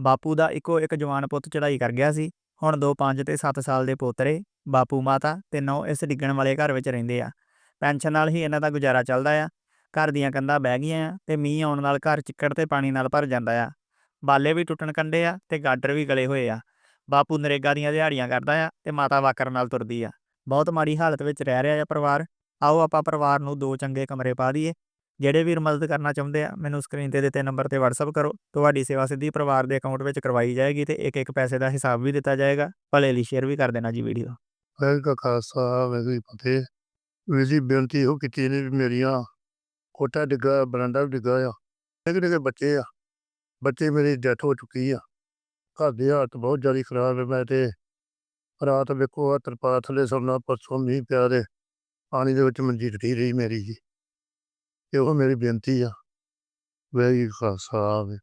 ਬਾਪੂ ਦਾ ਇੱਕੋ ਇੱਕ ਜਵਾਨ ਪੁੱਤ ਚੜ੍ਹਾਈ ਕਰ ਗਿਆ ਸੀ। ਹੁਣ ਦੋ 5 ਤੇ 7 ਸਾਲ ਦੇ ਪੋਤਰੇ ਬਾਪੂ, ਮਾਤਾ ਤੇ ਨੌ ਇਸ ਡਿੱਗਣ ਵਾਲੇ ਘਰ ਵਿੱਚ ਰਹਿੰਦੇ ਆ। ਪੈਨਸ਼ਨ ਨਾਲ ਹੀ ਇਹਨਾਂ ਦਾ ਗੁਜ਼ਾਰਾ ਚੱਲਦਾ ਆ। ਘਰ ਦੀਆਂ ਕੰਧਾਂ ਬਹਿ ਗਈਆਂ ਆ ਤੇ ਮੀਂਹ ਆਉਣ ਨਾਲ ਘਰ ਚਿੱਕੜ ਤੇ ਪਾਣੀ ਨਾਲ ਭਰ ਜਾਂਦਾ ਆ। ਬਾਲੇ ਵੀ ਟੁੱਟਣ ਕੰਡੇ ਆ ਤੇ ਗਾਡਰ ਵੀ ਗਲੇ ਹੋਏ ਆ। ਬਾਪੂ ਨਰੇਗਾ ਦੀਆਂ ਦਿਹਾੜੀਆਂ ਕਰਦਾ ਆ ਤੇ ਮਾਤਾ ਵਾਕਰ ਨਾਲ ਤੁਰਦੀ ਆ। ਬਹੁਤ ਮਾੜੀ ਹਾਲਤ ਵਿੱਚ ਰਹਿ ਰਿਹਾ ਆ ਪਰਿਵਾਰ। ਆਓ ਆਪਾਂ ਪਰਿਵਾਰ ਨੂੰ ਦੋ ਚੰਗੇ ਕਮਰੇ ਪਾ ਦਈਏ। ਜਿਹੜੇ ਵੀਰ ਮਦਦ ਕਰਨਾ ਚਾਹੁੰਦੇ ਆ, ਮੈਨੂੰ ਸਕਰੀਨ ਤੇ ਦਿੱਤੇ ਨੰਬਰ ਤੇ WhatsApp ਕਰੋ। ਤੁਹਾਡੀ ਸੇਵਾ ਸਿੱਧੀ ਪਰਿਵਾਰ ਦੇ ਅਕਾਊਂਟ ਵਿੱਚ ਕਰਵਾਈ ਜਾਏਗੀ ਤੇ ਇੱਕ ਇੱਕ ਪੈਸੇ ਦਾ ਹਿਸਾਬ ਵੀ ਦਿੱਤਾ ਜਾਏਗਾ। ਭਲੇ ਲਈ ਸ਼ੇਅਰ ਵੀ ਕਰ ਦੇਣਾ ਜੀ ਵੀਡੀਓ ਵਾਹਿਗੁਰੂ ਕਾ ਖਾਲਸਾ, ਵਾਹਿਗੁਰੂ ਜੀ ਫਤਿਹ। ਵੀਰ ਜੀ, ਬੇਨਤੀ ਇਹੋ ਕੀਤੀ ਨੇ ਵੀ ਮੇਰੀਆਂ ਕੋਟਾ ਡਿੱਗਾ, ਬਰਾਂਡਾ ਵੀ ਡਿੱਗਾ ਆ। ਨਿੱਕੇ ਨਿੱਕੇ ਬੱਚੇ ਆ। ਬੱਚੇ ਮੇਰੀ ਡੈਥ ਹੋ ਚੁੱਕੀ ਆ। ਘਰ ਦੀ ਹਾਲਤ ਬਹੁਤ ਜ਼ਿਆਦਾ ਖਰਾਬ ਹੈ ਮੈਂ ਤੇ ਰਾਤ ਵੇਖੋ ਆ ਤਰਪਾਲ ਥੱਲੇ ਸੌਣਾ ਪਰਸੋਂ ਮੀਂਹ ਪਿਆ ਦੇ ਪਾਣੀ ਦੇ ਵਿੱਚ ਮੰਜੀ ਡਿੱਗੀ ਰਹੀ ਮੇਰੀ ਜੀ। ਇਹੋ ਮੇਰੀ ਬੇਨਤੀ ਆ। ਵਾਹਿਗੁਰੂ ਖਾਲਸਾ ਵਾਹਿਗੁਰੂ